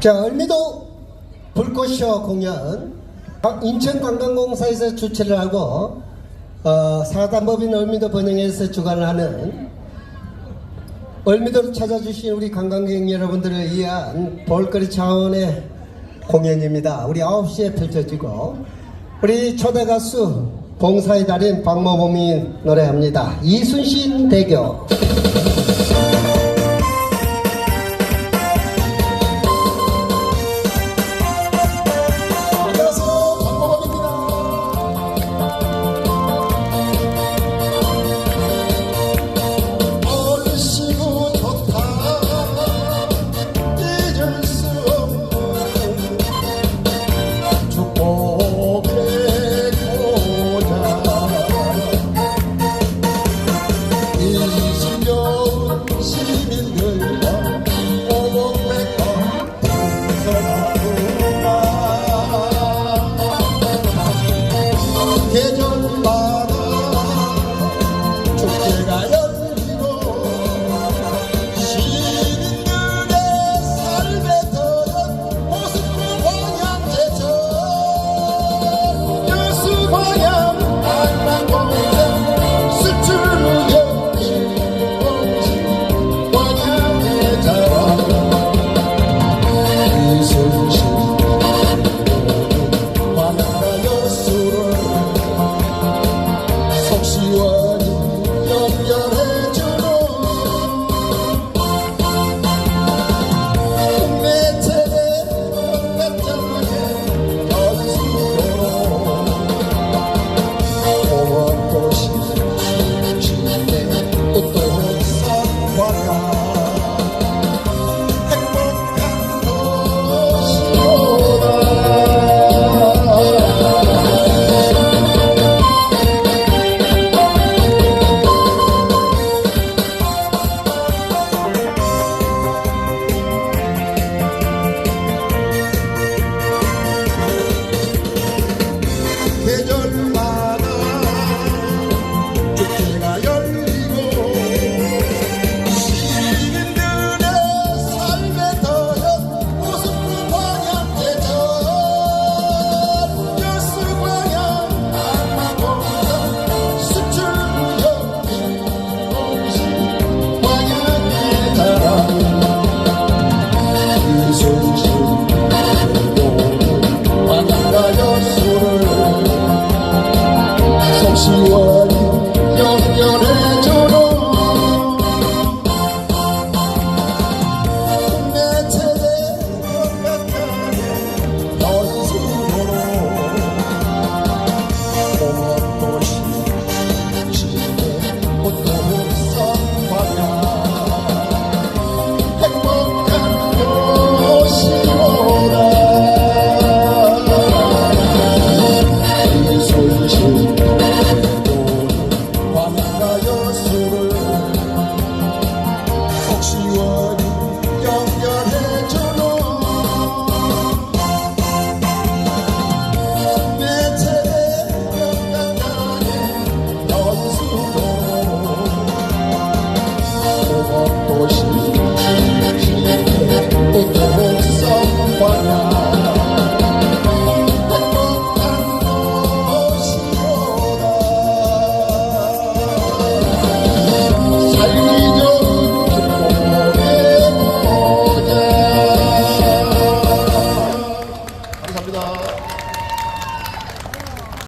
자, 을미도 불꽃쇼 공연 인천관광공사에서 주최를 하고 어, 사단법인 을미도 번영에서 주관을 하는 을미도를 찾아주신 우리 관광객 여러분들을 위한 볼거리 차원의 공연입니다. 우리 9시에 펼쳐지고 우리 초대 가수 봉사의 달인 박모범이 노래합니다. 이순신 대교 she would.